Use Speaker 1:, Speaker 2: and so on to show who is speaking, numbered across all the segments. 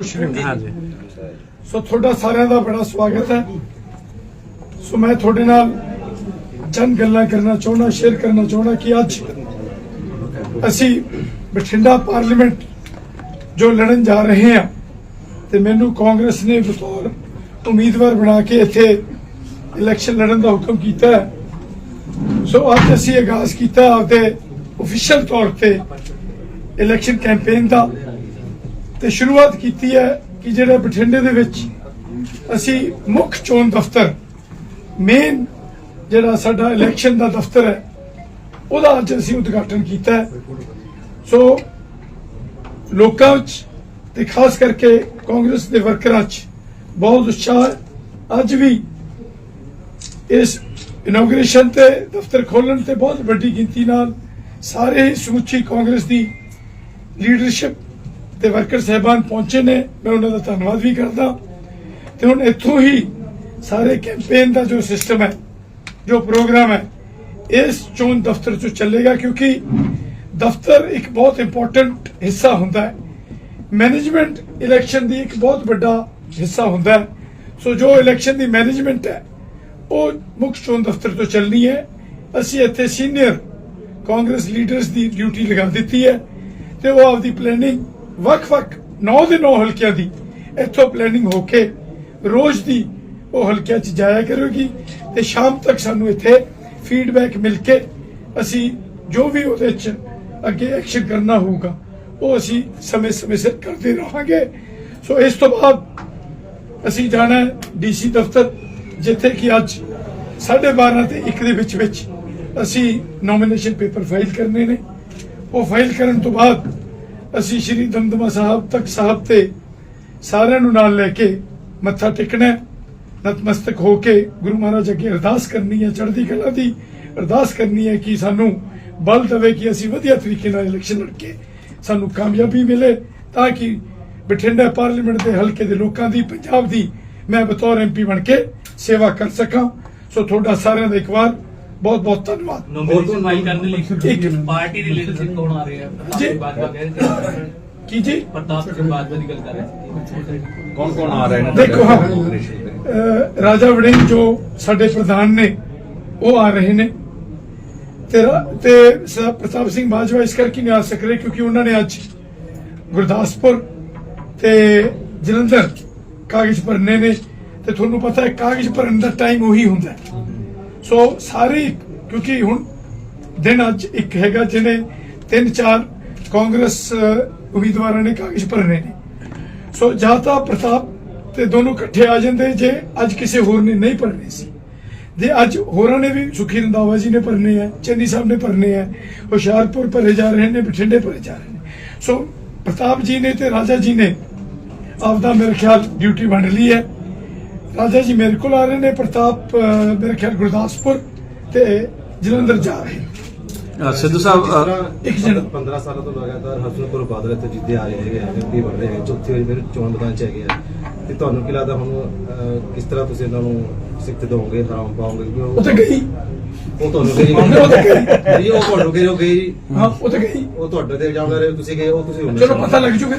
Speaker 1: ਹਾਂਜੀ।
Speaker 2: ਸੋ ਤੁਹਾਡਾ ਸਾਰਿਆਂ ਦਾ ਬੜਾ ਸਵਾਗਤ ਹੈ। ਸੋ ਮੈਂ ਤੁਹਾਡੇ ਨਾਲ ਜਨ ਗੱਲਾਂ ਕਰਨਾ ਚਾਹੁੰਦਾ ਸ਼ੇਅਰ ਕਰਨਾ ਚਾਹੁੰਦਾ ਕਿ ਅੱਜ ਅਸੀਂ ਬਠਿੰਡਾ ਪਾਰਲੀਮੈਂਟ ਜੋ ਲੜਨ ਜਾ ਰਹੇ ਹਾਂ ਤੇ ਮੈਨੂੰ ਕਾਂਗਰਸ ਨੇ ਬਤੌਰ ਉਮੀਦਵਾਰ ਬਣਾ ਕੇ ਇੱਥੇ ਇਲੈਕਸ਼ਨ ਲੜਨ ਦਾ ਹੁਕਮ ਕੀਤਾ ਹੈ। ਸੋ ਅੱਜ ਅਸੀਂ ਆਗਾਜ਼ ਕੀਤਾ ਆਪਦੇ ਅਫੀਸ਼ੀਅਲ ਤੌਰ ਤੇ ਇਲੈਕਸ਼ਨ ਕੈਂਪੇਨ ਦਾ। ਤੇ ਸ਼ੁਰੂਆਤ ਕੀਤੀ ਹੈ ਕਿ ਜਿਹੜਾ ਬਠਿੰਡੇ ਦੇ ਵਿੱਚ ਅਸੀਂ ਮੁੱਖ ਚੋਣ ਦਫ਼ਤਰ ਮੇਨ ਜਿਹੜਾ ਸਾਡਾ ਇਲੈਕਸ਼ਨ ਦਾ ਦਫ਼ਤਰ ਹੈ, ਉਹਦਾ ਅੱਜ ਅਸੀਂ ਉਦਘਾਟਨ ਕੀਤਾ ਸੋ ਲੋਕਾਂ ਵਿੱਚ ਤੇ ਖਾਸ ਕਰਕੇ ਕਾਂਗਰਸ ਦੇ ਵਰਕਰਾਂ 'ਚ ਬਹੁਤ ਉਤਸ਼ਾਹ ਅੱਜ ਵੀ ਇਸ ਇਨੋਗ੍ਰੇਸ਼ਨ ਤੇ ਦਫ਼ਤਰ ਖੋਲਣ ਤੇ ਬਹੁਤ ਵੱਡੀ ਗਿਣਤੀ ਨਾਲ ਸਾਰੇ ਹੀ ਸਮੁੱਚੀ ਕਾਂਗਰਸ ਦੀ ਲੀਡਰਸ਼ਿਪ ਤੇ ਵਰਕਰ ਸਹਿਬਾਨ ਪਹੁੰਚੇ ਨੇ, ਮੈਂ ਉਹਨਾਂ ਦਾ ਧੰਨਵਾਦ ਵੀ ਕਰਦਾ। ਤੇ ਹੁਣ ਇੱਥੋਂ ਹੀ ਸਾਰੇ ਕੈਂਪੇਨ ਦਾ ਜੋ ਸਿਸਟਮ ਹੈ, ਜੋ ਪ੍ਰੋਗਰਾਮ ਹੈ, ਇਸ ਚੋਣ ਦਫ਼ਤਰ ਚੋਂ ਚੱਲੇਗਾ ਕਿਉਂਕਿ ਦਫ਼ਤਰ ਇੱਕ ਬਹੁਤ ਇੰਪੋਰਟੈਂਟ ਹਿੱਸਾ ਹੁੰਦਾ ਹੈ। ਮੈਨੇਜਮੈਂਟ ਇਲੈਕਸ਼ਨ ਦੀ ਇੱਕ ਬਹੁਤ ਵੱਡਾ ਹਿੱਸਾ ਹੁੰਦਾ ਹੈ। ਸੋ ਜੋ ਇਲੈਕਸ਼ਨ ਦੀ ਮੈਨੇਜਮੈਂਟ ਹੈ, ਉਹ ਮੁੱਖ ਚੋਣ ਦਫ਼ਤਰ ਤੋਂ ਚੱਲਣੀ ਹੈ। ਅਸੀਂ ਇੱਥੇ ਸੀਨੀਅਰ ਕਾਂਗਰਸ ਲੀਡਰਸ ਦੀ ਡਿਊਟੀ ਲਗਾ ਦਿੱਤੀ ਹੈ ਤੇ ਉਹ ਆਪਦੀ ਪਲੈਨਿੰਗ ਵੱਖ-ਵੱਖ 9 ਦੇ 9 ਹਲਕਿਆਂ ਦੀ ਇੱਥੋਂ ਪਲੈਨਿੰਗ ਹੋ ਕੇ ਰੋਜ਼ ਦੀ ਉਹ ਹਲਕਿਆਂ 'ਚ ਜਾਇਆ ਕਰੇਗੀ ਤੇ ਸ਼ਾਮ ਤੱਕ ਸਾਨੂੰ ਇੱਥੇ ਫੀਡਬੈਕ ਮਿਲ ਕੇ ਅਸੀਂ ਜੋ ਵੀ ਉਹਦੇ 'ਚ ਅੱਗੇ ਐਕਸ਼ਨ ਕਰਨਾ ਹੋਊਗਾ, ਉਹ ਅਸੀਂ ਸਮੇਂ-ਸਮੇਂ ਸਿਰ ਕਰਦੇ ਰਹਾਂਗੇ। ਸੋ ਇਸ ਤੋਂ ਬਾਅਦ ਅਸੀਂ ਜਾਣਾ ਡੀਸੀ ਦਫ਼ਤਰ, ਜਿੱਥੇ ਕਿ ਅੱਜ 12:30 ਤੇ 1 ਦੇ ਵਿੱਚ ਵਿੱਚ ਅਸੀਂ ਨੋਮੀਨੇਸ਼ਨ ਪੇਪਰ ਫਾਈਲ ਕਰਨੇ ਨੇ। ਉਹ ਫਾਈਲ ਕਰਨ ਤੋਂ ਬਾਅਦ ਅਸੀਂ ਸ਼੍ਰੀ ਦਮਦਮਾ ਸਾਹਿਬ ਤੱਕ ਸਾਹਿਬ ਤੇ ਸਾਰਿਆਂ ਨੂੰ ਨਾਲ ਲੈ ਕੇ ਮੱਥਾ ਟੇਕਣਾ ਨਤਮਸਤਕ ਹੋ ਕੇ ਗੁਰੂ ਮਹਾਰਾਜ ਅੱਗੇ ਅਰਦਾਸ ਕਰਨੀ ਹੈ, ਚੜ੍ਹਦੀ ਕਲਾ ਦੀ ਅਰਦਾਸ ਕਰਨੀ ਹੈ ਕਿ ਸਾਨੂੰ ਬਲ ਦੇਵੇ ਕਿ ਅਸੀਂ ਵਧੀਆ ਤਰੀਕੇ ਨਾਲ ਇਲੈਕਸ਼ਨ ਲੜ ਕੇ ਸਾਨੂੰ ਕਾਮਯਾਬੀ ਮਿਲੇ ਤਾਂ ਕਿ ਬਠਿੰਡਾ ਪਾਰਲੀਮੈਂਟ ਦੇ ਹਲਕੇ ਦੇ ਲੋਕਾਂ ਦੀ, ਪੰਜਾਬ ਦੀ ਮੈਂ ਬਤੌਰ ਐਮਪੀ ਬਣ ਕੇ ਸੇਵਾ ਕਰ ਸਕਾਂ। ਸੋ ਤੁਹਾਡਾ ਸਾਰਿਆਂ ਦਾ ਇੱਕ ਵਾਰ ਬਹੁਤ ਬਹੁਤ ਧੰਨਵਾਦ।
Speaker 3: ਨੋਮੀਨੇਸ਼ਨ ਫਾਈਲ ਕਰਨ ਲਈ
Speaker 2: ਇੱਕ
Speaker 3: ਪਾਰਟੀ ਦੇ ਲੀਡਰਸ਼ਿਪ ਕੌਣ ਆ ਰਹੇ? ਆ ਪ੍ਰਤਾਪ
Speaker 2: ਜੀ।
Speaker 3: ਬਾਜਵਾ ਕਹਿ ਰਹੇ
Speaker 2: ਕੀ ਜੀ?
Speaker 3: ਪ੍ਰਤਾਪ ਸਿੰਘ ਬਾਜਵਾ ਦੀ ਗੱਲ ਕਰ ਰਹੇ ਸੀ।
Speaker 4: ਕੌਣ ਕੌਣ ਆ ਰਹੇ ਨੇ?
Speaker 2: ਦੇਖੋ ਹਾਂ। ਰਾਜਾ ਵੜਿੰਗ ਜੋ ਸਾਡੇ ਪ੍ਰਧਾਨ ਨੇ ਉਹ ਆ ਰਹੇ ਨੇ। ਤੇ ਤੇ ਪ੍ਰਤਾਪ ਸਿੰਘ ਬਾਜਵਾ ਇਸ ਕਰਕੇ ਨਹੀਂ ਆ ਸਕ ਰਹੇ ਕਿਉਂਕਿ ਉਹਨਾਂ ਨੇ ਅੱਜ ਗੁਰਦਾਸਪੁਰ ਤੇ ਜਲੰਧਰ ਕਾਗਜ਼ ਭਰਨੇ ਨੇ। ਤੇ ਤੁਹਾਨੂੰ ਪਤਾ ਹੈ ਕਾਗਜ਼ ਭਰਨ ਦਾ ਟਾਈਮ ਉਹੀ ਹੁੰਦਾ ਹੈ। ਸੋ ਸਾਰੇ ਕਿਉਂਕਿ ਹੁਣ ਦਿਨ ਅੱਜ ਇੱਕ ਹੈਗਾ ਜਿਹਨੇ ਤਿੰਨ ਚਾਰ ਕਾਂਗਰਸ ਉਮੀਦਵਾਰਾਂ ਨੇ ਕਾਗਜ਼ ਭਰਨੇ ਨੇ। ਸੋ ਜਾਂ ਤਾਂ ਪ੍ਰਤਾਪ ਤੇ ਦੋਨੋਂ ਇਕੱਠੇ ਆ ਜਾਂਦੇ, ਜੇ ਅੱਜ ਕਿਸੇ ਹੋਰ ਨੇ ਨਹੀਂ ਭਰਨੇ ਸੀ। ਜੇ ਅੱਜ ਹੋਰਾਂ ਨੇ ਵੀ, ਸੁਖੀ ਰੰਦਾਵਾ ਜੀ ਨੇ ਭਰਨੇ ਆ, ਚੰਨੀ ਸਾਹਿਬ ਨੇ ਭਰਨੇ ਆ, ਹੁਸ਼ਿਆਰਪੁਰ ਭਰੇ ਜਾ ਰਹੇ ਨੇ, ਬਠਿੰਡੇ ਭਰੇ ਜਾ ਰਹੇ ਨੇ। ਸੋ ਪ੍ਰਤਾਪ ਜੀ ਨੇ ਤੇ ਰਾਜਾ ਜੀ ਨੇ ਆਪਦਾ ਮੇਰੇ ਖਿਆਲ ਡਿਊਟੀ ਵੰਡ ਲਈ ਹੈ। ਰਾਜਾ ਜੀ ਮੇਰੇ ਕੋਲ ਆ ਰਹੇ ਨੇ ਪ੍ਰਤਾਪ ਮੇਰੇ ਖਿਆਲ ਗੁਰਦਾਸਪੁਰ ਤੇ ਜਲੰਧਰ ਜਾ ਰਹੇ
Speaker 1: ਅ, ਸਿੱਧੂ ਸਾਹਿਬ ਅ,
Speaker 2: ਇੱਕ ਜਣਾ
Speaker 5: 15 ਸਾਲਾਂ ਤੋਂ ਲਗਾਤਾਰ ਹਸਨਪੁਰ ਬਾਦਲ ਇੱਥੇ ਜਿੱਦੇ ਆ ਰਹੇ ਹੈਗੇ ਆ ਐਮਪੀ ਬਣ ਰਹੇ ਹੈਗੇ ਚੌਥੀ ਵਾਰੀ ਫਿਰ ਚੋਣ ਮੈਦਾਨ ਚ ਹੈਗੇ ਆ। ਤੇ ਤੁਹਾਨੂੰ ਕੀ ਲੱਗਦਾ ਹੁਣ ਅਹ, ਕਿਸ ਤਰ੍ਹਾਂ ਤੁਸੀਂ ਇਹਨਾਂ ਨੂੰ ਸਿੱਖ ਦੋਗੇ ਨਾਮ ਪਾਓਗੇ? ਕਿਉਂਕਿ
Speaker 2: ਉਹ ਤਾਂ ਗਈ।
Speaker 5: ਉਹ ਤੁਹਾਨੂੰ ਗਈ।
Speaker 2: ਉਹ ਤਾਂ ਗਈ।
Speaker 5: ਜੀ ਉਹ ਤੁਹਾਨੂੰ ਗਈ ਉਹ ਗਈ?
Speaker 2: ਹਾਂ ਉਹ ਤਾਂ ਗਈ।
Speaker 5: ਉਹ ਤੁਹਾਡੇ ਤੇ ਇਲਜ਼ਾਮ ਲਾ ਰਹੇ ਤੁਸੀਂ ਗਏ ਉਹ ਤੁਸੀਂ ਹੁਣ
Speaker 2: ਚਲੋ ਪਤਾ ਲੱਗ ਜੂਗਾ।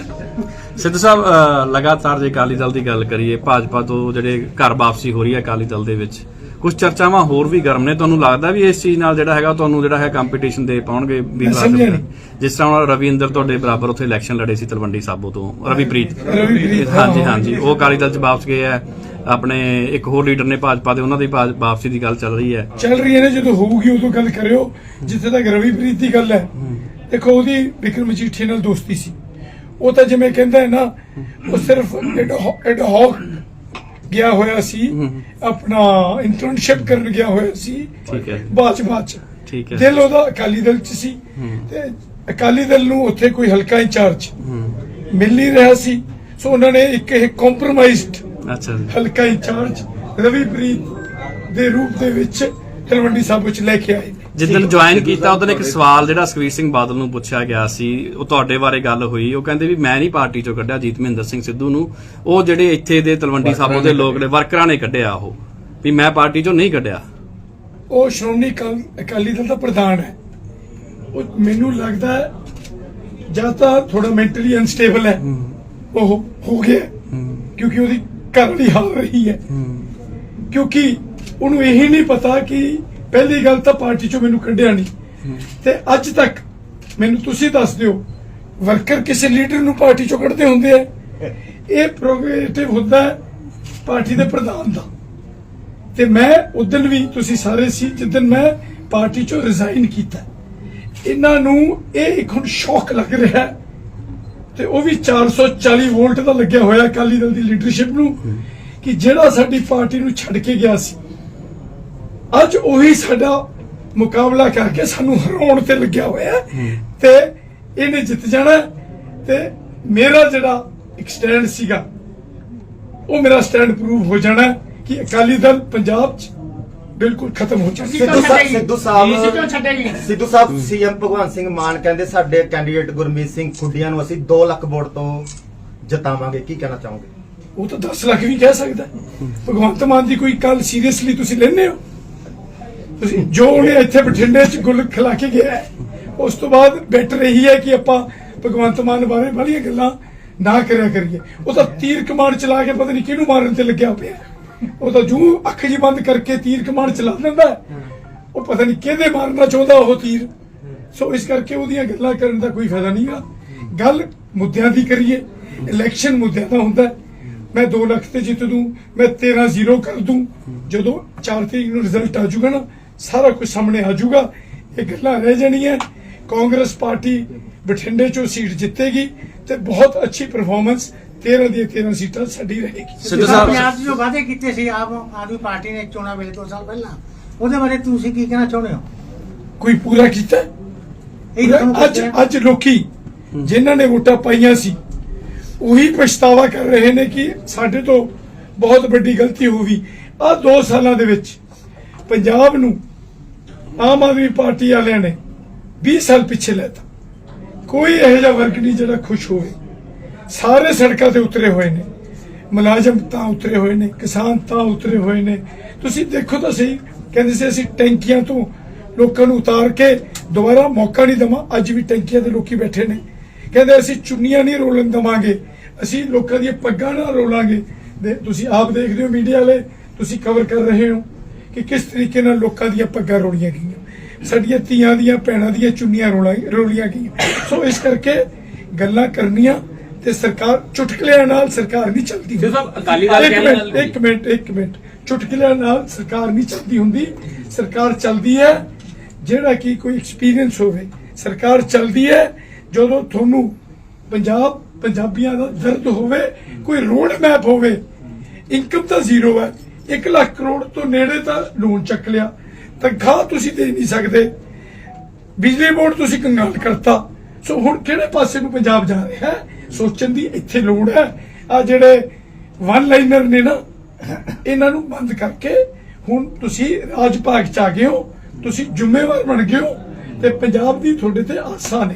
Speaker 1: ਸਿੱਧੂ ਸਾਹਿਬ ਲਗਾਤਾਰ ਜੇ ਅਕਾਲੀ ਦਲ ਦੀ ਗੱਲ ਕਰੀਏ ਭਾਜਪਾ ਤੋਂ ਜਿਹੜੇ ਘਰ ਵਾਪਸੀ ਹੋ ਰਹੀ ਹੈ ਅਕਾਲੀ ਦਲ ਦੇ ਵਿੱਚ ਕੁਝ ਚਰਚਾਵਾਂ ਹੋਰ ਵੀ ਗਰਮ ਨੇ। ਤੁਹਾਨੂੰ ਲੱਗਦਾ ਵੀ ਇਸ ਚੀਜ਼ ਨਾਲ ਜਿਹੜਾ ਹੈਗਾ ਤੁਹਾਨੂੰ ਜਿਹੜਾ ਹੈ ਕੰਪੀਟੀਸ਼ਨ ਦੇ ਪਾਉਣਗੇ ਵੀ। ਜਿਸ ਤਰ੍ਹਾਂ ਰਵਿੰਦਰ ਤੁਹਾਡੇ ਬਰਾਬਰ ਉੱਥੇ ਇਲੈਕਸ਼ਨ ਲੜੇ ਸੀ ਤਲਵੰਡੀ ਸਾਬੋ ਤੋਂ ਰਵੀਪ੍ਰੀਤ। ਹਾਂਜੀ। ਹਾਂਜੀ। ਉਹ ਅਕਾਲੀ ਦਲ ਚ ਵਾਪਸ ਗਏ ਹੈ ਆਪਣੇ ਇੱਕ ਹੋਰ ਲੀਡਰ ਨੇ ਭਾਜਪਾ ਦੇ ਉਹਨਾਂ ਦੀ ਵਾਪਸੀ ਦੀ ਗੱਲ ਚੱਲ ਰਹੀ ਹੈ।
Speaker 2: ਚੱਲ ਰਹੀ ਹੈ ਨਾ ਜਦੋਂ ਹੋਊਗੀ ਉਦੋਂ ਗੱਲ ਕਰਿਓ। ਜਿੱਥੇ ਤੱਕ ਰਵੀਪ੍ਰੀਤ ਦੀ ਗੱਲ ਹੈ ਦੇਖੋ ਉਹਦੀ ਵਿਕਰਮ ਮਜੀਠੀਆ ਨਾਲ ਦੋਸਤੀ ਸੀ। ਉਹ ਤਾਂ ਜਿਵੇਂ ਕਹਿੰਦਾ ਹੈ ਨਾ ਉਹ ਸਿਰਫ ਐਡ ਹੌਕ ਗਿਆ ਹੋਇਆ ਸੀ ਆਪਣਾ ਇੰਟਰਨਸ਼ਿਪ ਕਰਨ ਗਿਆ ਹੋਇਆ ਸੀ
Speaker 1: ਠੀਕ ਹੈ।
Speaker 2: ਬਾਅਦ ਬਾਅਦ ਚ।
Speaker 1: ਠੀਕ ਹੈ।
Speaker 2: ਦਿਲ ਉਹਦਾ ਅਕਾਲੀ ਦਲ ਚ ਸੀ। ਤੇ ਅਕਾਲੀ ਦਲ ਨੂੰ ਉੱਥੇ ਕੋਈ ਹਲਕਾ ਇੰਚਾਰਜ ਮਿਲ ਨਹੀਂ ਰਿਹਾ ਸੀ। ਸੋ ਉਹਨਾਂ ਨੇ ਇੱਕ ਇਹ ਕੰਪਰੋਮਾਈਜ਼ਡ
Speaker 1: ਅੱਛਾ
Speaker 2: ਹਲਕਾ ਇੰਚਾਰਜ ਰਵੀਪ੍ਰੀਤ ਦੇ ਰੂਪ ਦੇ ਵਿੱਚ ਤਲਵੰਡੀ ਸਾਬੋ ਚ ਲੈ ਕੇ ਆਏ।
Speaker 1: ਜਿੱਦਣ ਜੁਆਇਨ ਕੀਤਾ ਉਦੋਂ ਇੱਕ ਸਵਾਲ ਜਿਹੜਾ ਸੁਖਬੀਰ ਸਿੰਘ ਬਾਦਲ ਨੂੰ ਪੁੱਛਿਆ ਗਿਆ ਸੀ ਉਹ ਤੁਹਾਡੇ ਬਾਰੇ ਗੱਲ ਹੋਈ ਉਹ ਕਹਿੰਦੇ ਵੀ ਮੈਂ ਨਹੀਂ ਪਾਰਟੀ ਚੋਂ ਕੱਢਿਆ ਜੀਤ ਮਹਿੰਦਰ ਸਿੰਘ ਸਿੱਧੂ ਨੂੰ। ਉਹ ਜਿਹੜੇ ਇੱਥੇ ਦੇ ਤਲਵੰਡੀ ਸਾਬੋ ਦੇ ਲੋਕ ਨੇ ਵਰਕਰਾਂ ਨੇ ਕੱਢਿਆ ਉਹ ਵੀ ਮੈਂ ਪਾਰਟੀ ਚੋਂ ਨਹੀਂ ਕੱਢਿਆ।
Speaker 2: ਉਹ ਸ਼੍ਰੋਮਣੀ ਅਕਾਲ- ਦਲ ਦਾ ਪ੍ਰਧਾਨ ਹੈ। ਉਹ ਮੈਨੂੰ ਲੱਗਦਾ ਹੈ ਜਾਂ ਤਾਂ ਥੋੜਾ ਮੈਂਟਲੀ ਅਨਸਟੇਬਲ ਹੈ। ਉਹ ਹੋ ਗਿਆ। ਕਿਉਂਕਿ ਉਹਦੀ ਘਰ ਵਾਲੀ ਹਾਰ ਰਹੀ ਹੈ। ਕਿਉਂਕਿ ਉਹਨੂੰ ਇਹ ਨਹੀਂ ਪਤਾ ਕਿ ਪਹਿਲੀ ਗੱਲ ਤਾਂ ਪਾਰਟੀ ਚੋਂ ਮੈਨੂੰ ਕੱਢਿਆ ਨਹੀਂ। ਤੇ ਅੱਜ ਤੱਕ ਮੈਨੂੰ ਤੁਸੀਂ ਦੱਸ ਦਿਓ ਵਰਕਰ ਕਿਸੇ ਲੀਡਰ ਨੂੰ ਪਾਰਟੀ ਚੋਂ ਕੱਢਦੇ ਹੁੰਦੇ ਆ? ਇਹ ਪ੍ਰੋਗਰੇਟਿਵ ਹੁੰਦਾ ਹੈ ਪਾਰਟੀ ਦੇ ਪ੍ਰਧਾਨ ਦਾ। ਤੇ ਮੈਂ ਉਦੋਂ ਵੀ ਤੁਸੀਂ ਸਾਰੇ ਸੀ ਜਿੱਦਨ ਮੈਂ ਪਾਰਟੀ ਚੋਂ ਰਿਜ਼ਾਈਨ ਕੀਤਾ। ਇਹਨਾਂ ਨੂੰ ਇਹ ਇੱਕ ਹੁਣ ਸ਼ੌਕ ਲੱਗ ਰਿਹਾ ਤੇ ਉਹ ਵੀ 440 ਵੋਲਟ ਦਾ ਲੱਗਿਆ ਹੋਇਆ ਅਕਾਲੀ ਦਲ ਦੀ ਲੀਡਰਸ਼ਿਪ ਨੂੰ ਕਿ ਜਿਹੜਾ ਸਾਡੀ ਪਾਰਟੀ ਨੂੰ ਛੱਡ ਕੇ ਗਿਆ ਸੀ। ਅੱਜ ਉਹੀ ਸਾਡਾ ਮੁਕਾਬਲਾ ਕਰਕੇ ਸਾਨੂੰ ਹਰਾਉਣ ਤੇ ਲੱਗਿਆ ਹੋਇਆ ਤੇ ਇਹਨੇ ਜਿੱਤ ਜਾਣਾ ਤੇ ਮੇਰਾ ਜਿਹੜਾ ਇੱਕ ਸਟੈਂਡ ਸੀਗਾ ਉਹ ਮੇਰਾ ਸਟੈਂਡ ਪ੍ਰੂਵ ਹੋ ਜਾਣਾ ਕਿ ਅਕਾਲੀ ਦਲ ਪੰਜਾਬ 'ਚ ਬਿਲਕੁਲ ਖਤਮ ਹੋ ਜਾਣਾ
Speaker 4: ਸਿੱਧੂ ਸਾਹਿਬ ਸਿੱਧੂ ਸਾਹਿਬ ਸਿੱਧੂ ਸਾਹਿਬ ਸੀਐਮ ਭਗਵੰਤ ਸਿੰਘ ਮਾਨ ਕਹਿੰਦੇ ਸਾਡੇ ਕੈਂਡੀਡੇਟ ਗੁਰਮੀਤ ਸਿੰਘ ਖੁੱਡੀਆਂ ਨੂੰ ਅਸੀਂ 2 ਲੱਖ ਵੋਟ ਤੋਂ ਜਿਤਾਵਾਂਗੇ। ਕੀ ਕਹਿਣਾ ਚਾਹੋਗੇ?
Speaker 2: ਉਹ ਤਾਂ 10 ਲੱਖ ਵੀ ਕਹਿ ਸਕਦਾ। ਭਗਵੰਤ ਮਾਨ ਦੀ ਕੋਈ ਗੱਲ ਸੀਰੀਅਸਲੀ ਤੁਸੀਂ ਲੈਂਦੇ ਹੋ? ਜੋ ਉਹਨੇ ਇੱਥੇ ਬਠਿੰਡੇ 'ਚ ਗੁੱਲ ਖਿਲਾ ਕੇ ਗਿਆ ਉਸ ਤੋਂ ਬਾਅਦ ਬੈਟਰ ਇਹੀ ਹੈ ਕਿ ਆਪਾਂ ਭਗਵੰਤ ਮਾਨ ਬਾਰੇ ਬੜੀਆਂ ਗੱਲਾਂ ਨਾ ਕਰਿਆ ਕਰੀਏ। ਉਹ ਤਾਂ ਤੀਰ ਕਮਾਨ ਚਲਾ ਕੇ ਪਤਾ ਨਹੀਂ ਕਿਹਨੂੰ ਮਾਰਨ ਤੇ ਲੱਗਿਆ ਪਿਆ। ਉਹ ਤਾਂ ਜੂ ਅੱਖ ਜੀ ਬੰਦ ਕਰਕੇ ਤੀਰ ਕਮਾਨ ਚਲਾ ਦਿੰਦਾ ਉਹ ਪਤਾ ਨਹੀਂ ਕਿਹਦੇ ਮਾਰਨਾ ਚਾਹੁੰਦਾ ਉਹ ਤੀਰ। ਸੋ ਇਸ ਕਰਕੇ ਉਹਦੀਆਂ ਗੱਲਾਂ ਕਰਨ ਦਾ ਕੋਈ ਫਾਇਦਾ ਨਹੀਂਗਾ ਗੱਲ ਮੁੱਦਿਆਂ ਦੀ ਕਰੀਏ। ਇਲੈਕਸ਼ਨ ਮੁੱਦਿਆਂ ਦਾ ਹੁੰਦਾ ਮੈਂ 2 ਲੱਖ ਤੇ ਜਿੱਤ ਦੂੰ, ਮੈਂ 13 ਜ਼ੀਰੋ ਕਰ ਦੂੰ। ਜਦੋਂ 4 ਤਰੀਕ ਨੂੰ ਰਿਜ਼ਲਟ ਆ ਜੂਗਾ ਨਾ ਸਾਰਾ ਕੁਝ ਸਾਹਮਣੇ ਆ ਜਾਊਗਾ। ਇਹ ਗੱਲਾਂ ਰਹਿ ਜਾਣੀਆਂ। ਕਾਂਗਰਸ ਪਾਰਟੀ ਬਠਿੰਡੇ ਚੋਂ ਸੀਟ ਜਿੱਤੇਗੀ ਤੇ ਬਹੁਤ ਅੱਛੀ ਪਰਫਾਰਮੈਂਸ 13 ਦੀਆਂ 13 ਸੀਟਾਂ ਸਾਡੀ ਰਹੇਗੀ।
Speaker 1: ਸਿੱਧੂ ਸਾਹਿਬ
Speaker 6: ਪੰਜਾਬ 'ਚ ਜੋ ਵਾਅਦੇ ਕੀਤੇ ਸੀ ਆਪ ਆਦਮੀ ਪਾਰਟੀ ਨੇ ਚੋਣਾਂ ਵੇਲੇ ਦੋ ਸਾਲ ਪਹਿਲਾਂ ਉਹਦੇ ਬਾਰੇ ਤੁਸੀਂ ਕੀ ਕਹਿਣਾ ਚਾਹੁੰਦੇ ਹੋ?
Speaker 2: ਕੋਈ ਪੂਰਾ ਕੀਤਾ? ਅੱਜ। ਅੱਜ ਲੋਕੀ ਜਿਨ੍ਹਾਂ ਨੇ ਵੋਟਾਂ ਪਾਈਆਂ ਸੀ ਉਹੀ ਪਛਤਾਵਾ ਕਰ ਰਹੇ ਨੇ ਕਿ ਸਾਡੇ ਤੋਂ ਬਹੁਤ ਵੱਡੀ ਗਲਤੀ ਹੋ ਗਈ। ਆ 2 ਸਾਲਾਂ ਦੇ ਵਿੱਚ ਪੰਜਾਬ ਨੂੰ ਆਮ ਆਦਮੀ ਪਾਰਟੀ ਵਾਲਿਆਂ ਨੇ 20 ਸਾਲ ਪਿੱਛੇ ਲੈਤਾ ਕੋਈ ਇਹੋ ਜਿਹਾ ਵਰਗ ਨਹੀਂ ਜਿਹੜਾ ਖੁਸ਼ ਹੋਵੇ। ਸਾਰੇ ਸੜਕਾਂ ਤੇ ਉਤਰੇ ਹੋਏ ਨੇ। ਮੁਲਾਜ਼ਮ ਤਾਂ ਉਤਰੇ ਹੋਏ ਨੇ, ਕਿਸਾਨ ਤਾਂ ਉਤਰੇ ਹੋਏ ਨੇ। ਤੁਸੀਂ ਦੇਖੋ ਤਾਂ ਸਹੀ, ਕਹਿੰਦੇ ਸੀ ਅਸੀਂ ਟੈਂਕੀਆਂ ਤੋਂ ਲੋਕਾਂ ਨੂੰ ਉਤਾਰ ਕੇ ਦੁਬਾਰਾ ਮੌਕਾ ਨਹੀਂ ਦਵਾਂ, ਅੱਜ ਵੀ ਟੈਂਕੀਆਂ ਤੇ ਲੋਕੀ ਬੈਠੇ ਨੇ। ਕਹਿੰਦੇ ਅਸੀਂ ਚੁੰਨੀਆਂ ਨਹੀਂ ਰੋਲਣ ਦਵਾਂਗੇ, ਅਸੀਂ ਲੋਕਾਂ ਦੀਆਂ ਪੱਗਾਂ ਨਾਲ ਰੋਲਾਂਗੇ। ਦੇ ਤੁਸੀਂ ਆਪ ਦੇਖਦੇ ਹੋ ਮੀਡੀਆ ਵਾਲੇ, ਤੁਸੀਂ ਕਵਰ ਕਰ ਰਹੇ ਹੋ। ਕਿ ਕਿਸ ਤਰੀਕੇ ਨਾਲ ਲੋਕਾਂ ਦੀਆਂ ਪੱਗਾਂ ਰੋਲੀਆਂ ਗਈਆਂ। ਸਾਡੀਆਂ ਧੀਆਂ ਦੀਆਂ ਭੈਣਾਂ ਦੀਆਂ ਚੁੰਨੀਆਂ ਰੋਲਾ ਰੋਲੀਆਂ ਗਈਆਂ। ਸੋ ਇਸ ਕਰਕੇ ਗੱਲਾਂ ਕਰਨੀਆਂ ਤੇ ਸਰਕਾਰ ਚੁਟਕਲਿਆਂ ਨਾਲ ਸਰਕਾਰ ਨਹੀਂ ਚੱਲਦੀ
Speaker 3: ਸਾਹਿਬ, ਅਕਾਲੀ ਦਲ ਕਹਿੰਦੇ
Speaker 2: ਮਿੰਟ, ਇੱਕ ਮਿੰਟ ਇੱਕ ਮਿੰਟ। ਚੁਟਕਲਿਆਂ ਨਾਲ ਸਰਕਾਰ ਨਹੀਂ ਚੱਲਦੀ ਹੁੰਦੀ। ਸਰਕਾਰ ਚੱਲਦੀ ਹੈ। ਜਿਹੜਾ ਕਿ ਕੋਈ ਐਕਸਪੀਰੀਅੰਸ ਹੋਵੇ ਸਰਕਾਰ ਚੱਲਦੀ ਹੈ। ਜਦੋਂ ਤੁਹਾਨੂੰ ਪੰਜਾਬ ਪੰਜਾਬੀਆਂ ਦਾ ਦਰਦ ਹੋਵੇ ਕੋਈ ਰੋਡ ਮੈਪ ਹੋਵੇ ਇਨਕਮ ਤਾਂ ਜ਼ੀਰੋ ਹੈ। 1 ਲੱਖ ਕਰੋੜ ਤੋਂ ਨੇੜੇ ਤਾਂ ਲੋਨ ਚੱਕ ਲਿਆ। ਤਨਖਾਹ ਤੁਸੀਂ ਦੇ ਨਹੀਂ ਸਕਦੇ। ਬਿਜਲੀ ਬੋਰਡ ਤੁਸੀਂ ਕੰਗਾਲ ਕਰਤਾ। ਸੋ ਹੁਣ ਕਿਹੜੇ ਪਾਸੇ ਨੂੰ ਪੰਜਾਬ ਜਾ ਰਿਹਾ ਹੈ? ਸੋਚਣ ਦੀ ਇੱਥੇ ਲੋੜ ਹੈ। ਆ ਜਿਹੜੇ ਵਨ ਲਾਈਨਰ ਨੇ ਨਾ, ਇਹਨਾਂ ਨੂੰ ਬੰਦ ਕਰਕੇ ਹੁਣ ਤੁਸੀਂ ਰਾਜ ਭਾਗ ਚ ਆ ਗਏ ਹੋ। ਤੁਸੀਂ ਜ਼ਿੰਮੇਵਾਰ ਬਣ ਗਏ ਹੋ। ਤੇ ਪੰਜਾਬ ਦੀ ਤੁਹਾਡੇ ਤੇ ਆਸਾਂ ਨੇ।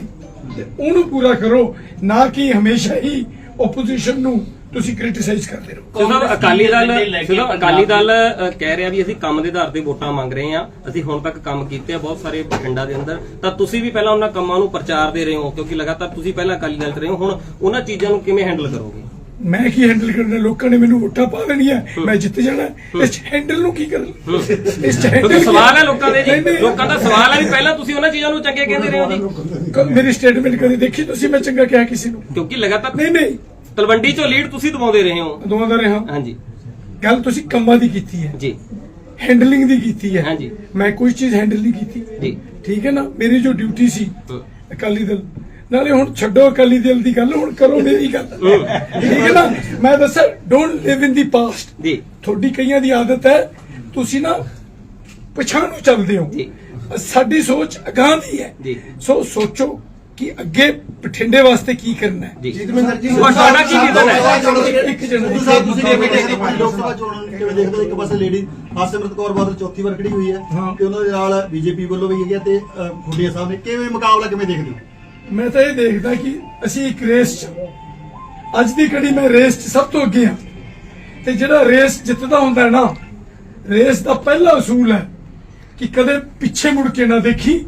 Speaker 2: ਤੇ ਉਹਨੂੰ ਪੂਰਾ ਕਰੋ। ਨਾ ਕਿ ਹਮੇਸ਼ਾ ਹੀ ਆਪੋਜੀਸ਼ਨ ਨੂੰ ਤੁਸੀਂ ਕ੍ਰਿਟਿਸਾਈਜ਼ ਕਰਦੇ ਰਹੋ।
Speaker 7: ਸਿਰਫ ਅਕਾਲੀ ਦਲ ਸਿਰਫ ਅਕਾਲੀ ਦਲ ਕਹਿ ਰਿਹਾ ਵੀ ਅਸੀਂ ਕੰਮ ਦੇ ਆਧਾਰ ਤੇ ਵੋਟਾਂ ਮੰਗ ਰਹੇ ਹਾਂ ਅਸੀਂ ਹੁਣ ਤੱਕ ਕੰਮ ਕੀਤੇ ਆ ਬਹੁਤ ਸਾਰੇ ਬਠਿੰਡਾ ਦੇ ਅੰਦਰ। ਤਾਂ ਤੁਸੀਂ ਵੀ ਪਹਿਲਾਂ ਉਹਨਾਂ ਕੰਮਾਂ ਨੂੰ ਪ੍ਰਚਾਰ ਦੇ ਰਹੇ ਹੋ ਕਿਉਂਕਿ ਲਗਾਤਾਰ ਤੁਸੀਂ ਪਹਿਲਾਂ ਅਕਾਲੀ ਦਲ 'ਚ ਰਹੇ ਹੋ ਹੁਣ ਉਹਨਾਂ ਚੀਜ਼ਾਂ ਨੂੰ ਕਿਵੇਂ ਹੈਂਡਲ ਕਰੋਗੇ?
Speaker 2: ਮੈਂ ਕੀ ਹੈਂਡਲ ਕਰਨਾ ਲੋਕਾਂ ਨੇ ਮੈਨੂੰ ਵੋਟਾਂ ਪਾ ਦੇਣੀਆਂ ਮੈਂ ਜਿੱਤ ਜਾਣਾ। ਇਸ ਹੈਂਡਲ ਨੂੰ ਕੀ ਕਰਨਾ? ਇਸ ਕੀ-
Speaker 7: ਸਵਾਲ ਹੈ ਲੋਕਾਂ ਦੇ ਜੀ। ਲੋਕਾਂ ਦਾ ਸਵਾਲ ਹੈ ਵੀ ਪਹਿਲਾਂ ਤੁਸੀਂ ਉਹਨਾਂ ਚੀਜ਼ਾਂ ਨੂੰ ਚੰਗੇ ਕਹਿੰਦੇ ਰਹੇ ਹੋ ਜੀ।
Speaker 2: ਮੇਰੀ ਸਟੇਟਮੈਂਟ ਕਦੀ ਦੇਖੀ ਤੁਸੀਂ? ਮੈਂ ਚੰਗਾ ਕਿਹਾ ਕਿਸੇ ਨੂੰ।
Speaker 7: ਕਿਉਂਕਿ ਲਗਾਤਾਰ
Speaker 2: ਨਹੀਂ ਨਹੀਂ।
Speaker 7: ਤਲਵੰਡੀ ਚੋਂ ਲੀਡ ਤੁਸੀਂ ਦਵਾਉਂਦੇ ਰਹੇ ਹੋ।
Speaker 2: ਦੋਵਾਂ ਦਾ ਰਿਹਾ।
Speaker 7: ਹਾਂਜੀ।
Speaker 2: ਗੱਲ ਤੁਸੀਂ ਕੰਮਾਂ ਦੀ ਕੀਤੀ ਹੈ।
Speaker 7: ਜੀ।
Speaker 2: ਹੈਂਡਲਿੰਗ ਦੀ ਕੀਤੀ ਹੈ।
Speaker 7: ਹਾਂਜੀ।
Speaker 2: ਮੈਂ ਕੋਈ ਚੀਜ਼ ਹੈਂਡਲ ਨਹੀਂ ਕੀਤੀ।
Speaker 7: ਜੀ।
Speaker 2: ਠੀਕ ਹੈ ਨਾ? ਮੇਰੀ ਜੋ ਡਿਊਟੀ ਸੀ। ਅਕਾਲੀ ਦਲ। ਨਾਲੇ ਹੁਣ ਛੱਡੋ ਅਕਾਲੀ ਦਲ ਦੀ ਗੱਲ ਹੁਣ ਕਰੋ ਮੇਰੀ ਗੱਲ। ਠੀਕ ਹੈ ਨਾ? ਮੈਂ ਦੱਸਾਂ don't Liv in the past
Speaker 7: ਜੀ।
Speaker 2: ਤੁਹਾਡੀ ਕਈਆਂ ਦੀ ਆਦਤ ਹੈ ਤੁਸੀਂ ਨਾ ਪਛਾਣ ਨੂੰ ਚੱਲਦੇ ਹੋ।
Speaker 7: ਜੀ।
Speaker 2: ਸਾਡੀ ਸੋਚ ਅਗਾਂਹ ਦੀ ਹੈ।
Speaker 7: ਜੀ।
Speaker 2: ਸੋ ਸੋਚੋ ਕਿ ਅੱਗੇ ਬਠਿੰਡੇ ਵਾਸਤੇ ਕੀ ਕਰਨਾ ਹੈ?
Speaker 7: ਜੀ।
Speaker 5: ਜੀਤਮਿੰਦਰ ਜੀ
Speaker 7: ਤੁਹਾਡਾ ਕੀ ਵਿਜ਼ਨ ਹੈ?
Speaker 2: ਇੱਕ ਜਨਵਰੀ
Speaker 5: ਸਾਹਿਬ ਤੁਸੀਂ ਕਿਵੇਂ ਦੇਖਦੇ ਹੋ। ਲੋਕ ਸਭਾ ਚੋਣਾਂ ਨੂੰ ਕਿਵੇਂ ਦੇਖਦੇ ਹੋ? ਇੱਕ ਪਾਸੇ ਲੇਡੀ ਹਰਸਿਮਰਤ ਕੌਰ ਬਾਦਲ ਚੌਥੀ ਵਾਰ ਖੜੀ ਹੋਈ ਹੈ
Speaker 2: ਹਾਂ।
Speaker 5: ਤੇ ਉਹਨਾਂ ਦੇ ਨਾਲ ਬੀਜੇਪੀ ਵੱਲੋਂ ਵੀ ਹੈਗੀ ਹੈ ਤੇ ਖੁੱਡੀਆ ਸਾਹਿਬ ਨੇ। ਕਿਵੇਂ ਮੁਕਾਬਲਾ ਕਿਵੇਂ ਦੇਖਦੇ ਹੋ?
Speaker 2: ਮੈਂ ਤਾਂ ਇਹ ਦੇਖਦਾ ਕਿ ਅਸੀਂ ਇੱਕ ਰੇਸ 'ਚ ਅੱਜ ਦੀ ਘੜੀ ਮੈਂ ਰੇਸ 'ਚ ਸਭ ਤੋਂ ਅੱਗੇ ਹਾਂ। ਤੇ ਜਿਹੜਾ ਰੇਸ ਜਿੱਤਦਾ ਹੁੰਦਾ ਹੈ ਨਾ ਰੇਸ ਦਾ ਪਹਿਲਾ ਅਸੂਲ ਹੈ ਕਿ ਕਦੇ ਪਿੱਛੇ ਮੁੜ ਕੇ ਨਾ ਦੇਖੀ।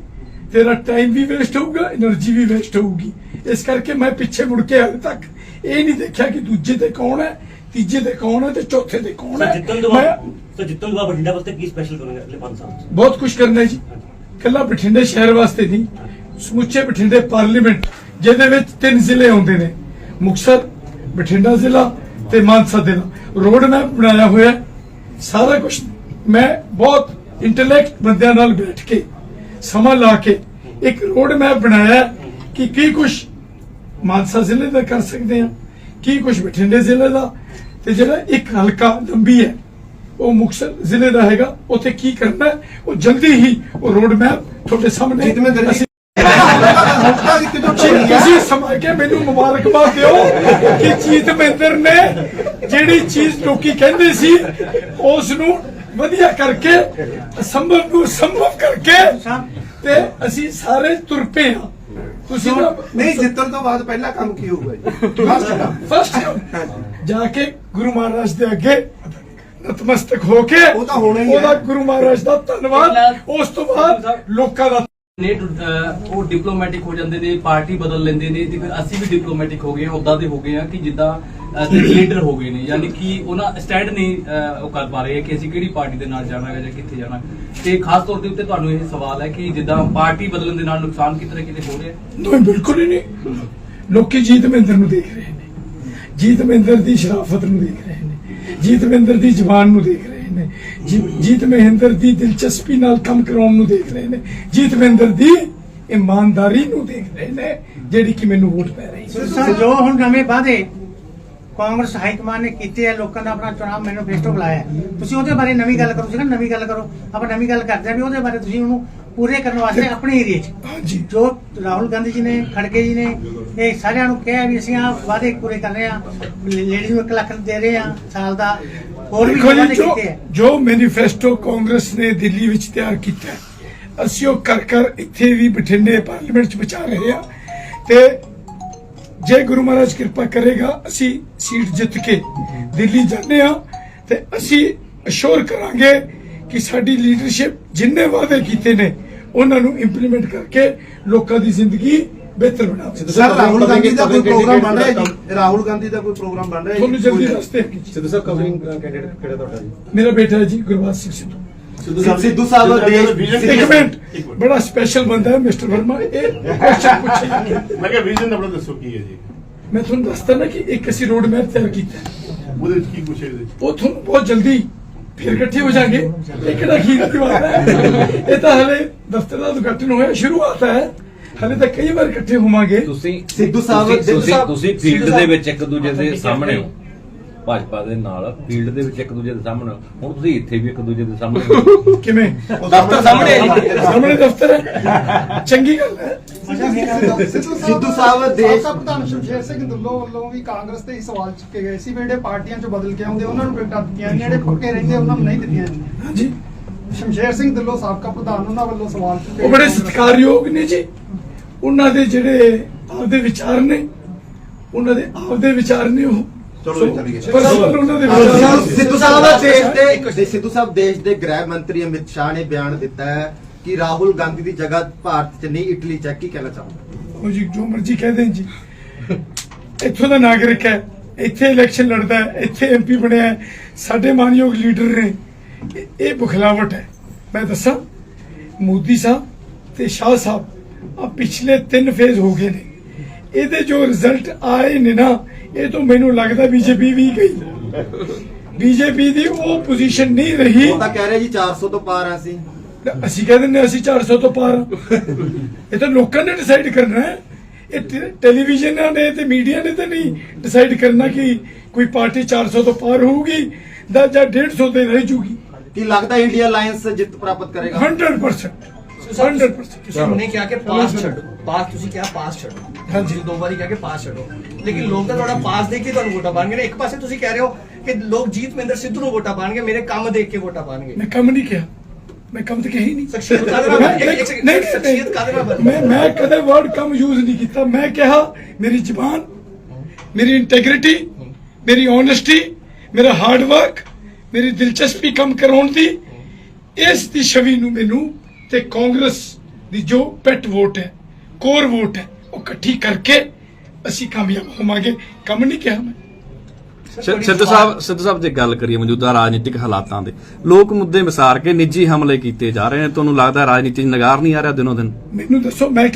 Speaker 2: ਤੇਰਾ ਟਾਈਮ ਵੀ ਵੇਸਟ ਹੋਊਗਾ એનર્ਜੀ ਵੀ ਵੇਸਟ ਹੋਊਗੀ। ਇਸ ਕਰਕੇ ਮੈਂ ਪਿੱਛੇ ਮੁੜ ਕੇ ਹਾਲੇ ਤੱਕ ਇਹ ਨਹੀਂ ਦੇਖਿਆ ਕਿ ਦੂਜੇ ਤੇ ਕੌਣ ਹੈ ਤੀਜੇ ਤੇ ਕੌਣ ਹੈ ਤੇ ਚੌਥੇ ਤੇ ਕੌਣ ਹੈ।
Speaker 8: ਜਿੱਤਨ ਤਾਂ ਜਿੱਤਨ ਦੁਆ ਬਠਿੰਡਾ ਵਾਸਤੇ ਕੀ ਸਪੈਸ਼ਲ ਕਰੋਗੇ ਅਗਲੇ 5 ਸਾਲ
Speaker 2: ਬਹੁਤ ਕੁਝ ਕਰਨਾ ਹੈ ਜੀ। ਕੱਲਾ ਬਠਿੰਡੇ ਸ਼ਹਿਰ ਵਾਸਤੇ ਨਹੀਂ ਸਮੁੱਚੇ ਬਠਿੰਡੇ ਪਾਰਲੀਮੈਂਟ ਜਿਹਦੇ ਵਿੱਚ ਤਿੰਨ ਜ਼ਿਲ੍ਹੇ ਆਉਂਦੇ ਨੇ। ਮੁਕਸਰ ਬਠਿੰਡਾ ਜ਼ਿਲ੍ਹਾ ਤੇ ਮਾਨਸਾ ਜ਼ਿਲ੍ਹਾ। ਰੋਡ ਮੈਪ ਬਣਾਇਆ ਹੋਇਆ ਸਾਰਾ ਕੁਝ ਮੈਂ ਬਹੁਤ ਇੰਟੈਲੈਕਟ ਬੰਦਿਆਂ ਨਾਲ ਬੈਠ ਕੇ ਸਮਾਂ ਲਾ ਕੇ ਇੱਕ ਰੋਡ ਮੈਪ ਬਣਾਇਆ ਕਿ ਕੀ ਕੁਝ ਮਾਨਸਾ ਜ਼ਿਲ੍ਹੇ ਦਾ ਕਰ ਸਕਦੇ ਹਾਂ ਕੀ ਕੁਝ ਬਠਿੰਡੇ ਜ਼ਿਲ੍ਹੇ ਦਾ। ਤੇ ਜਿਹੜਾ ਇੱਕ ਹਲਕਾ ਲੰਬੀ ਹੈ ਉਹ ਮੁਕਤਸਰ ਜ਼ਿਲ੍ਹੇ ਦਾ ਹੈਗਾ। ਉੱਥੇ ਕੀ ਕਰਨਾ ਉਹ ਜਲਦੀ ਹੀ ਉਹ ਰੋਡ ਮੈਪ ਤੁਹਾਡੇ ਸਾਹਮਣੇ ਅਸੀਂ ਤੁਸੀਂ ਸਮਝ ਕੇ ਮੈਨੂੰ ਮੁਬਾਰਕਬਾਦ ਦਿਓ ਕਿ ਜੀਤ ਮਹਿੰਦਰ ਨੇ ਜਿਹੜੀ ਚੀਜ਼ ਲੋਕੀ ਕਹਿੰਦੇ ਸੀ ਉਸ ਨੂੰ ਵਧੀਆ ਕਰਕੇ ਅਸੰਭਵ ਨੂੰ ਸੰਭਵ ਕਰਕੇ ਤੇ ਅਸੀਂ ਸਾਰੇ ਤੁਰ ਪਏ ਹਾਂ। ਤੁਸੀਂ ਨਾ
Speaker 9: ਨਹੀਂ ਜਿੱਤਣ ਤੋਂ ਬਾਅਦ ਪਹਿਲਾ ਕੰਮ ਕੀ ਹੋਊਗਾ ਜੀ?
Speaker 2: ਫਸਟ ਜਾ। ਕੇ ਗੁਰੂ ਮਹਾਰਾਜ ਦੇ ਅੱਗੇ ਨਤਮਸਤਕ ਹੋ ਕੇ
Speaker 9: ਉਹ ਤਾਂ ਹੋਣਾ ਹੀ ਹੈ।
Speaker 2: ਉਹਦਾ ਗੁਰੂ ਮਹਾਰਾਜ ਦਾ ਧੰਨਵਾਦ। ਉਸ ਤੋਂ ਬਾਅਦ ਲੋਕਾਂ ਦਾ
Speaker 3: ਨੇ ਉਹ ਡਿਪਲੋਮੈਟਿਕ ਹੋ ਜਾਂਦੇ ਨੇ, ਪਾਰਟੀ ਬਦਲ ਲੈਂਦੇ ਨੇ ਤੇ ਫਿਰ ਅਸੀਂ ਵੀ ਡਿਪਲੋਮੈਟਿਕ ਹੋ ਗਏ ਉਦਾਂ ਦੇ ਹੋ ਗਏ ਹਾਂ ਕਿ ਜਿੱਦਾਂ ਲੀਡਰ ਹੋ ਗਏ ਨੇ। ਯਾਨੀ ਕਿ ਉਹਨਾਂ ਸਟੈਂਡ ਨਹੀਂ ਉਹ ਕਰ ਪਾ ਰਹੇ ਕਿ ਅਸੀਂ ਕਿਹੜੀ ਪਾਰਟੀ ਦੇ ਨਾਲ ਜਾਣਾ ਹੈ ਜਾਂ ਕਿੱਥੇ ਜਾਣਾ। ਤੇ ਖਾਸ ਤੌਰ ਦੇ ਉੱਤੇ ਤੁਹਾਨੂੰ ਇਹ ਸਵਾਲ ਹੈ ਕਿ ਜਿੱਦਾਂ ਪਾਰਟੀ ਬਦਲਣ ਦੇ ਨਾਲ ਨੁਕਸਾਨ ਕਿਤੇ ਨਾ ਕਿਤੇ ਹੋ ਰਿਹਾ
Speaker 2: ਨਹੀਂ, ਬਿਲਕੁਲ ਹੀ ਨਹੀਂ। ਲੋਕੀ ਜੀਤ ਮਹਿੰਦਰ ਨੂੰ ਦੇਖ ਰਹੇ ਨੇ। ਜੀਤ ਮਹਿੰਦਰ ਦੀ ਸ਼ਰਾਫਤ ਨੂੰ ਦੇਖ ਰਹੇ ਨੇ। ਜੀਤ ਮਹਿੰਦਰ ਦੀ ਜ਼ਬਾਨ ਨੂੰ ਦੇਖ ਰਹੇ ਨੇ। ਜੀ- ਜੀਤ ਮਹਿੰਦਰ ਦੀ ਦਿਲਚਸਪੀ ਨਾਲ ਕੰਮ ਕਰਾਉਣ ਨੂੰ ਦੇਖ ਰਹੇ ਨੇ। ਜੀਤ ਮਹਿੰਦਰ ਦੀ ਇਮਾਨਦਾਰੀ ਨੂੰ ਦੇਖ ਰਹੇ ਨੇ ਜਿਹੜੀ ਕਿ ਮੈਨੂੰ ਵੋਟ ਪੈ ਰਹੀ ਹੈ।
Speaker 6: ਜੋ ਹੁਣ ਨਵੇਂ ਵਾਅਦੇ ਕਾਂਗਰਸ ਹਾਈ ਕਮਾਂਡ ਨੇ ਕੀਤੇ ਆ ਲੋਕਾਂ ਦਾ ਆਪਣਾ ਚੁਣਾਵ ਮੈਨੀਫੈਸਟੋ ਬੁਲਾਇਆ। ਤੁਸੀਂ ਉਹਦੇ ਬਾਰੇ ਨਵੀਂ ਗੱਲ ਕਰੋ ਨਾ ਨਵੀਂ ਗੱਲ ਕਰੋ। ਆਪਾਂ ਨਵੀਂ ਗੱਲ ਕਰਦੇ ਆ ਵੀ ਉਹਦੇ ਬਾਰੇ ਤੁਸੀਂ ਉਹਨੂੰ ਪੂਰੇ ਕਰਨ ਵਾਸਤੇ ਆਪਣੇ ਏਰੀਏ 'ਚ।
Speaker 2: ਹਾਂਜੀ
Speaker 6: ਜੋ। ਰਾਹੁਲ ਗਾਂਧੀ ਜੀ ਨੇ ਖੜਗੇ ਜੀ ਨੇ ਇਹ ਸਾਰਿਆਂ ਨੂੰ ਕਿਹਾ ਵੀ ਅਸੀਂ ਆ ਵਾਅਦੇ ਪੂਰੇ ਕਰ ਰਹੇ ਆ ਲੇਡੀਜ਼ ਨੂੰ 1 ਲੱਖ ਦੇ ਰਹੇ ਆ ਸਾਲ ਦਾ। ਹੋਰ ਵੀ
Speaker 2: ਦੇਖੋ ਜੀ
Speaker 6: ਵਾਅਦੇ
Speaker 2: ਜੋ
Speaker 6: ਕੀਤੇ ਆ।
Speaker 2: ਜੋ ਮੈਨੀਫੈਸਟੋ ਕਾਂਗਰਸ ਨੇ ਦਿੱਲੀ ਵਿੱਚ ਤਿਆਰ ਕੀਤਾ ਹੈ, ਅਸੀਂ ਉਹ ਕਰ ਕਰ ਇੱਥੇ ਵੀ ਬਠਿੰਡੇ ਪਾਰਲੀਮੈਂਟ 'ਚ ਬਚਾ ਰਹੇ ਹਾਂ ਤੇ ਜੇ ਗੁਰੂ ਮਹਾਰਾਜ ਕਿਰਪਾ ਕਰੇਗਾ ਅਸੀਂ ਸੀਟ ਜਿੱਤ ਕੇ ਦਿੱਲੀ ਜਾਂਦੇ ਹਾਂ ਤੇ ਅਸੀਂ ਅਸ਼ੋਰ ਕਰਾਂਗੇ ਕਿ ਸਾਡੀ ਲੀਡਰਸ਼ਿਪ ਜਿੰਨੇ ਵਾਅਦੇ ਕੀਤੇ ਨੇ ਉਹਨਾਂ ਨੂੰ ਇੰਪਲੀਮੈਂਟ ਕਰਕੇ ਲੋਕਾਂ ਦੀ ਜ਼ਿੰਦਗੀ ਬਿਹਤਰ ਬਣਾਵੇ
Speaker 9: ਸਰ ਰਾਹੁਲ ਗਾਂਧੀ ਦਾ ਕੋਈ ਪ੍ਰੋਗਰਾਮ ਬਣ ਰਿਹਾ ਜੀ? ਰਾਹੁਲ ਗਾਂਧੀ ਦਾ ਕੋਈ ਪ੍ਰੋਗਰਾਮ ਬਣ ਰਿਹਾ
Speaker 2: ਤੁਹਾਨੂੰ ਜਲਦੀ ਦੱਸਦੇ ਹਾਂ ਜੀ।
Speaker 5: ਸਿੱਧੂ ਸਾਹਿਬ ਕਵਰਿੰਗ ਕੈਂਡੀਡੇਟ ਕਿਹੜਾ ਤੁਹਾਡਾ ਜੀ?
Speaker 2: ਮੇਰਾ ਬੇਟਾ ਜੀ ਗੁਰਬਾਜ ਸਿੰਘ ਸਿੱਧੂ।
Speaker 4: ਸਿੱਧੂ ਸਾਹਿਬ ਦੇਸ਼
Speaker 2: ਇੱਕ ਮਿੰਟ। ਬੜਾ ਸਪੈਸ਼ਲ ਬੰਦਾ ਹੈ ਮਿਸਟਰ ਵਰਮਾ ਇਹ ਕੁਐਸਚਨ
Speaker 10: ਮੈਂ ਕਿਹਾ ਵਿਜ਼ਨ ਆਪਣਾ ਦੱਸੋ ਕੀ ਹੈ ਜੀ?
Speaker 2: ਮੈਂ ਤੁਹਾਨੂੰ ਦੱਸਦਾ ਨਾ ਕਿ ਇੱਕ ਅਸੀਂ ਰੋਡ ਮੈਪ ਤਿਆਰ ਕੀਤਾ।
Speaker 10: ਉਹਦੇ ਵਿੱਚ ਕੀ ਕੁਛ ਹੈ?
Speaker 2: ਉਹ ਤੁਹਾਨੂੰ ਬਹੁਤ ਜਲਦੀ ਫਿਰ ਇਕੱਠੇ ਹੋ ਜਾਣਗੇ। ਇਹ ਕਿਹੜਾ ਖੀਰ ਦੀ ਬਾਤ ਹੈ? ਇਹ ਤਾਂ ਹਲੇ ਦਫ਼ਤਰ ਦਾ ਉਦਘਾਟਨ ਹੋਇਆ ਸ਼ੁਰੂਆਤ ਹੈ। ਹਲੇ ਤਾਂ ਕਈ ਵਾਰ ਇਕੱਠੇ ਹੋਵਾਂਗੇ।
Speaker 11: ਤੁਸੀਂ
Speaker 4: ਸਿੱਧੂ ਸਾਹਿਬ-
Speaker 11: ਤੁਸੀਂ-
Speaker 4: ਸਿੱਧੂ
Speaker 11: ਤੁਸੀਂ
Speaker 4: ਸਾਹਿਬ-
Speaker 11: ਤੁਸੀਂ
Speaker 4: ਸਿੱਧੂ
Speaker 11: ਫੀਲਡ ਦੇ
Speaker 4: ਸਾਹਿਬ-
Speaker 11: ਵਿੱਚ ਇੱਕ ਦੂਜੇ ਦੇ ਸਾਹਮਣੇ ਹੋ। ਭਾਜਪਾ ਦੇ ਨਾਲ ਫੀਲਡ ਦੇ ਵਿੱਚ ਇੱਕ ਦੂਜੇ ਦੇ ਸਾਹਮਣੇ ਹੋ। ਹੁਣ ਤੁਸੀਂ ਇੱਥੇ ਵੀ ਇੱਕ ਦੂਜੇ ਦੇ ਸਾਹਮਣੇ ਹੋ।
Speaker 2: ਕਿਵੇਂ?
Speaker 7: ਦਫ਼ਤਰ ਸਾਹਮਣੇ ਹੈ ਜੀ।
Speaker 2: ਸਾਹਮਣੇ ਦਫ਼ਤਰ ਹੈ? ਚੰਗੀ ਗੱਲ ਹੈ।
Speaker 4: ਸਿੱਧੂ ਸਾਹਿਬ ਦੇਸ਼
Speaker 12: ਸਾਬਕਾ ਪ੍ਰਧਾਨ ਸ਼ਮਸ਼ੇਰ ਸਿੰਘ ਦੁੱਲੋ ਵੱਲੋਂ ਵੀ ਕਾਂਗਰਸ ਤੇ ਹੀ ਸਵਾਲ ਚੁੱਕੇ ਗਏ ਸੀ ਵੀ ਜਿਹੜੇ ਪਾਰਟੀਆਂ ਚੋਂ ਬਦਲ ਕੇ ਆਉਂਦੇ ਉਹਨਾਂ ਨੂੰ ਟਿਕਟਾਂ ਦਿੱਤੀਆਂ ਨੇ ਜਿਹੜੇ ਪੱਕੇ ਰਹਿੰਦੇ ਉਹਨਾਂ ਨੂੰ ਨਹੀਂ ਦਿੱਤੀਆਂ ਜਾਂਦੀਆਂ
Speaker 2: ਹਾਂਜੀ।
Speaker 12: ਸ਼ਮਸ਼ੇਰ ਸਿੰਘ ਦੁੱਲੋ ਸਾਬਕਾ ਪ੍ਰਧਾਨ ਉਹਨਾਂ ਵੱਲੋਂ ਸਵਾਲ ਚੁੱਕੇ
Speaker 2: ਉਹ ਬੜੇ
Speaker 12: ਗਏ।
Speaker 2: ਸਤਿਕਾਰਯੋਗ ਨੇ ਜੀ। ਉਹਨਾਂ ਦੇ ਜਿਹੜੇ ਆਪਦੇ ਵਿਚਾਰ ਨੇ ਉਹਨਾਂ ਦੇ ਆਪਦੇ ਵਿਚਾਰ ਨੇ ਉਹ।
Speaker 9: ਚਲੋ ਜੀ, ਚੱਲੀਏ।
Speaker 2: ਪਰ ਉਹਨਾਂ ਦੇ ਵਿਚਾਰ
Speaker 4: ਸਿੱਧੂ ਸਾਹਿਬ ਦੇਸ਼ ਦੇ ਦੇ- ਸਿੱਧੂ ਸਾਹਿਬ ਦੇਸ਼ ਦੇ ਗ੍ਰਹਿ ਮੰਤਰੀ ਅਮਿਤ ਸ਼ਾਹ ਨੇ ਬਿਆਨ ਦਿੱਤਾ ਹੈ ਕਿ ਰਾਹੁਲ ਗਾਂਧੀ ਦੀ ਜਗ੍ਹਾ ਭਾਰਤ 'ਚ ਨਹੀਂ ਇਟਲੀ 'ਚ ਹੈ। ਕੀ ਕਹਿਣਾ ਚਾਹੁੰਦੇ
Speaker 2: ਉਹ ਜੀ ਜੋ ਮਰਜ਼ੀ ਕਹਿ ਦੇਣ ਜੀ। ਇੱਥੋਂ ਦਾ ਨਾਗਰਿਕ ਹੈ ਇੱਥੇ ਇਲੈਕਸ਼ਨ ਲੜਦਾ ਹੈ ਇੱਥੇ ਐਮਪੀ ਬਣਿਆ ਹੈ ਸਾਡੇ ਮਾਨਯੋਗ ਲੀਡਰ ਨੇ। ਇਹ- ਇਹ ਬੁਖਲਾਵਟ ਹੈ। ਮੈਂ ਦੱਸਾਂ ਮੋਦੀ ਸਾਹਿਬ ਤੇ ਸ਼ਾਹ ਸਾਹਿਬ ਆ ਪਿਛਲੇ ਤਿੰਨ ਫੇਜ਼ ਹੋ ਗਏ ਨੇ। ਇਹਦੇ ਜੋ ਰਿਜ਼ਲਟ ਆਏ ਨੇ ਨਾ ਇਹ ਤੋਂ ਮੈਨੂੰ ਲੱਗਦਾ ਬੀਜੇਪੀ ਵੀ ਗਈ। ਬੀਜੇਪੀ ਦੀ ਉਹ ਪੋਜੀਸ਼ਨ ਨਹੀਂ ਰਹੀ।
Speaker 4: ਉਹ ਤਾਂ ਕਹਿ ਰਹੇ ਜੀ 400 ਤੋਂ ਪਾਰ ਆ ਸੀ
Speaker 2: ਅਸੀਂ ਕਹਿ ਦਿੰਦੇ ਹਾਂ ਅਸੀਂ 400 ਤੋਂ ਪਾਰ। ਇਹ ਤਾਂ ਲੋਕਾਂ ਨੇ ਡਿਸਾਈਡ ਕਰਨਾ ਹੈ। ਇਹ ਟੈਲੀਵਿਜ਼ਨਾਂ ਨੇ ਤੇ ਮੀਡੀਆ ਨੇ ਤਾਂ ਨਹੀਂ ਡਿਸਾਈਡ ਕਰਨਾ ਕਿ ਕੋਈ ਪਾਰਟੀ 400 ਤੋਂ ਪਾਰ ਹੋਊਗੀ ਜਾਂ 150 ਤੇ ਰਹਿ ਜੂਗੀ।
Speaker 4: ਕੀ ਲੱਗਦਾ ਇੰਡੀਆ ਅਲਾਈਅੰਸ ਜਿੱਤ ਪ੍ਰਾਪਤ ਕਰੇਗਾ?
Speaker 2: 100% 100%
Speaker 13: ਤੁਸੀਂ ਉਹਨੇ ਕਿਹਾ ਕਿ ਪਾਸ ਛੱਡੋ। ਪਾਸ ਤੁਸੀਂ ਕਿਹਾ ਪਾਸ ਛੱਡੋ।
Speaker 2: ਹਾਂਜੀ।
Speaker 13: ਤੁਸੀਂ ਦੋ ਵਾਰੀ ਕਿਹਾ ਕਿ ਪਾਸ ਛੱਡੋ। ਲੇਕਿਨ ਲੋਕ ਤਾਂ ਤੁਹਾਡਾ ਪਾਸ ਦੇਖ ਕੇ ਤੁਹਾਨੂੰ ਵੋਟਾਂ ਪਾਣਗੇ ਨਾ। ਇੱਕ ਪਾਸੇ ਤੁਸੀਂ ਕਹਿ ਰਹੇ ਹੋ ਕਿ ਲੋਕ ਜੀਤ ਮਹਿੰਦਰ ਸਿੱਧੂ ਨੂੰ ਵੋਟਾਂ ਪਾਣਗੇ ਮੇਰੇ ਕੰਮ ਦੇਖ ਕੇ ਵੋਟਾਂ ਪਾਣਗੇ।
Speaker 2: ਮੈਂ ਕੰਮ ਨਹੀਂ ਕਿਹਾ। ਮੈਂ ਕੰਮ ਤਾਂ ਕਹੀ ਨਹੀਂ।
Speaker 13: ਸ਼ਖਸੀਅਤ ਕਾਹਦੇ ਨਾਲ
Speaker 2: ਮੈਂ-
Speaker 13: ਬਣੀ? ਇੱਕ- ਇੱਕ-
Speaker 2: ਨਹੀਂ,
Speaker 13: ਇੱਕ ਸ਼ਖਸੀਅਤ ਕਾਹਦੇ ਨਾਲ ਬਣੀ?
Speaker 2: ਮੈਂ ਮੈਂ ਕਦੇ ਵਰਡ ਕਮ ਯੂਜ਼ ਨਹੀਂ ਕੀਤਾ। ਮੈਂ ਕਿਹਾ ਮੇਰੀ ਜ਼ੁਬਾਨ ਮੇਰੀ ਇੰਟੈਗ੍ਰਿਟੀ ਮੇਰੀ ਓਨੈਸਟੀ ਮੇਰਾ ਹਾਰਡ ਵਰਕ ਮੇਰੀ ਦਿਲਚਸਪੀ ਕੰਮ ਕਰਾਉਣ ਦੀ ਇਸ ਦੀ ਛਵੀ ਨੂੰ ਮੈਨੂੰ ਤੇ ਕਾਂਗਰਸ ਦੀ ਜੋ ਪੈਟ ਵੋਟ ਹੈ ਕੋਰ ਵੋਟ ਹੈ ਉਹ ਇਕੱਠੀ ਕਰਕੇ ਅਸੀਂ ਕਾਮਯਾਬ ਹੋਵਾਂਗੇ। ਕੰਮ ਨਹੀਂ ਕਿਹਾ ਮੈਂ।
Speaker 1: ਸਿੱਧੂ ਸਾਹਿਬ ਸਿੱਧੂ ਸਾਹਿਬ ਜੇ ਗੱਲ ਕਰੀਏ ਮੌਜੂਦਾ ਰਾਜਨੀਤਿਕ ਹਾਲਾਤਾਂ ਦੇ ਲੋਕ ਮੁੱਦੇ ਵਿਸਾਰ ਕੇ ਨਿੱਜੀ ਹਮਲੇ ਕੀਤੇ ਜਾ ਰਹੇ ਨੇ। ਤੁਹਾਨੂੰ ਲੱਗਦਾ ਰਾਜਨੀਤੀ 'ਚ ਨਗਾਰ ਨਹੀਂ ਆ ਰਿਹਾ ਦਿਨੋ ਦਿਨ?
Speaker 2: ਮੈਨੂੰ ਦੱਸੋ ਮੈਂ